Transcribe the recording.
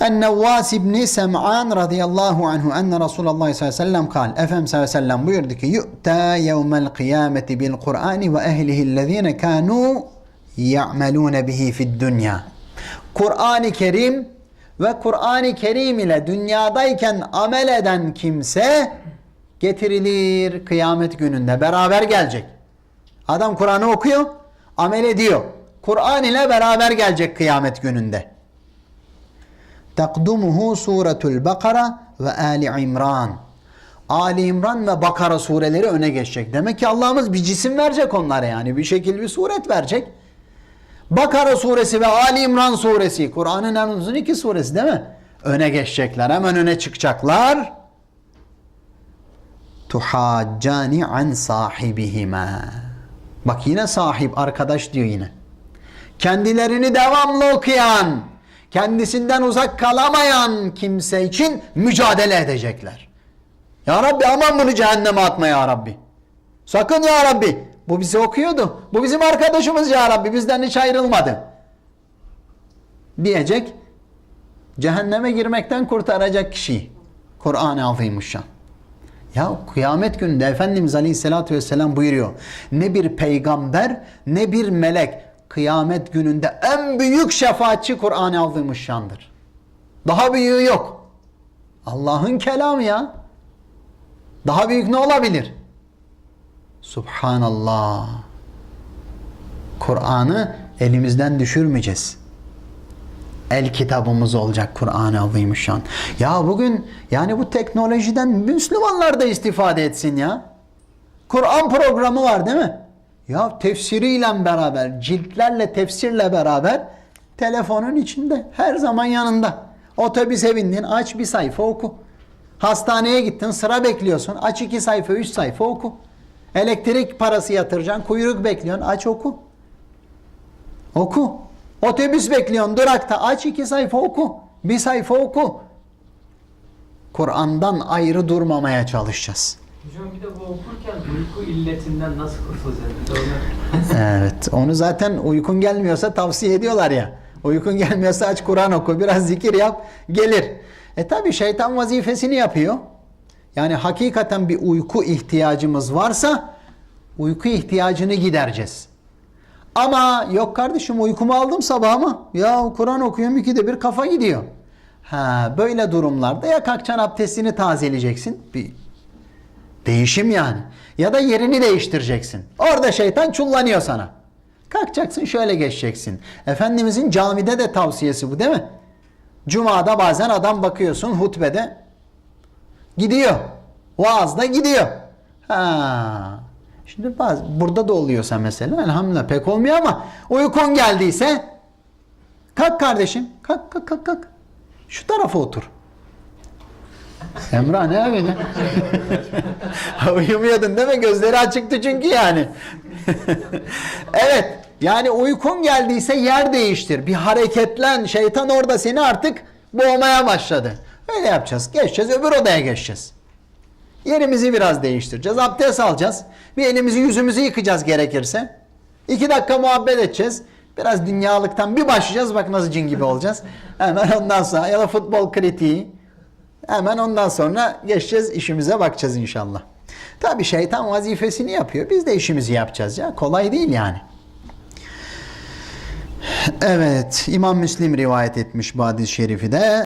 Ennevvas ibni Sem'an radıyallahu anhu enne Resulullah sallallahu aleyhi ve sellem kal. Efendimiz sallallahu aleyhi ve sellem buyurdu ki yu'ta yevmel kıyameti bil Kur'ani ve ehlihillezine kanu ya'melune bihi fid dünya. Kur'an-ı Kerim ve Kur'an-ı Kerim ile dünyadayken amel eden kimse getirilir kıyamet gününde beraber gelecek. Adam Kur'an'ı okuyor, amel ediyor. Kur'an ile beraber gelecek kıyamet gününde. Takdumuhu suretul Bakara ve Ali İmran. Ali İmran ve Bakara sureleri öne geçecek. Demek ki Allah'ımız bir cisim verecek onlara yani. Bir şekil bir suret verecek. Bakara suresi ve Ali İmran suresi. Kur'an'ın en uzun iki suresi değil mi? Öne geçecekler. Hemen öne çıkacaklar. Tuhaccani an sahibihima. Bak yine sahip arkadaş diyor yine. Kendilerini devamlı okuyan, kendisinden uzak kalamayan kimse için mücadele edecekler. Ya Rabbi aman bunu cehenneme atma ya Rabbi. Sakın ya Rabbi. Bu bizi okuyordu. Bu bizim arkadaşımız ya Rabbi. Bizden hiç ayrılmadı. Diyecek. Cehenneme girmekten kurtaracak kişiyi. Kur'an-ı Azimuşşan. Ya kıyamet gününde Efendimiz Aleyhisselatü Vesselam buyuruyor. Ne bir peygamber ne bir melek kıyamet gününde en büyük şefaatçi Kur'an-ı Azimuşşan'dır. Daha büyüğü yok. Allah'ın kelamı ya. Daha büyük ne olabilir? Subhanallah. Kur'an'ı elimizden düşürmeyeceğiz. El kitabımız olacak Kur'an-ı Azimüşşan. Ya bugün yani bu teknolojiden Müslümanlar da istifade etsin ya. Kur'an programı var değil mi? Ya tefsiriyle beraber, ciltlerle tefsirle beraber telefonun içinde her zaman yanında. Otobüse bindin aç bir sayfa oku. Hastaneye gittin sıra bekliyorsun aç iki sayfa üç sayfa oku. Elektrik parası yatıracaksın kuyruk bekliyorsun aç oku. Oku. Otobüs bekliyorsun durakta aç iki sayfa oku. Bir sayfa oku. Kur'an'dan ayrı durmamaya çalışacağız. Hocam bir de bu okurken uyku illetinden nasıl kurtulacağız? Evet. Onu zaten uykun gelmiyorsa tavsiye ediyorlar ya. Uykun gelmiyorsa aç Kur'an oku. Biraz zikir yap. Gelir. E tabi şeytan vazifesini yapıyor. Yani hakikaten bir uyku ihtiyacımız varsa uyku ihtiyacını gidereceğiz. Ama yok kardeşim uykumu aldım sabah ama ya Kur'an okuyorum ikide bir kafa gidiyor. Ha böyle durumlarda ya kalkacaksın abdestini tazeleyeceksin. Bir Değişim yani. Ya da yerini değiştireceksin. Orada şeytan çullanıyor sana. Kalkacaksın şöyle geçeceksin. Efendimizin camide de tavsiyesi bu değil mi? Cuma'da bazen adam bakıyorsun hutbede gidiyor. Vaazda gidiyor. Ha. Şimdi bazı, burada da oluyorsa mesela elhamdülillah pek olmuyor ama uykun geldiyse kalk kardeşim kalk kalk kalk kalk. Şu tarafa otur. Emrah ne ne? Uyumuyordun değil mi? Gözleri açıktı çünkü yani. evet. Yani uykun geldiyse yer değiştir. Bir hareketlen. Şeytan orada seni artık boğmaya başladı. Öyle yapacağız. Geçeceğiz. Öbür odaya geçeceğiz. Yerimizi biraz değiştireceğiz. Abdest alacağız. Bir elimizi yüzümüzü yıkayacağız gerekirse. İki dakika muhabbet edeceğiz. Biraz dünyalıktan bir başlayacağız. Bak nasıl cin gibi olacağız. Hemen ondan sonra ya da futbol kritiği. Hemen ondan sonra geçeceğiz işimize bakacağız inşallah. Tabi şeytan vazifesini yapıyor. Biz de işimizi yapacağız ya. Kolay değil yani. Evet. İmam Müslim rivayet etmiş bu hadis-i şerifi de.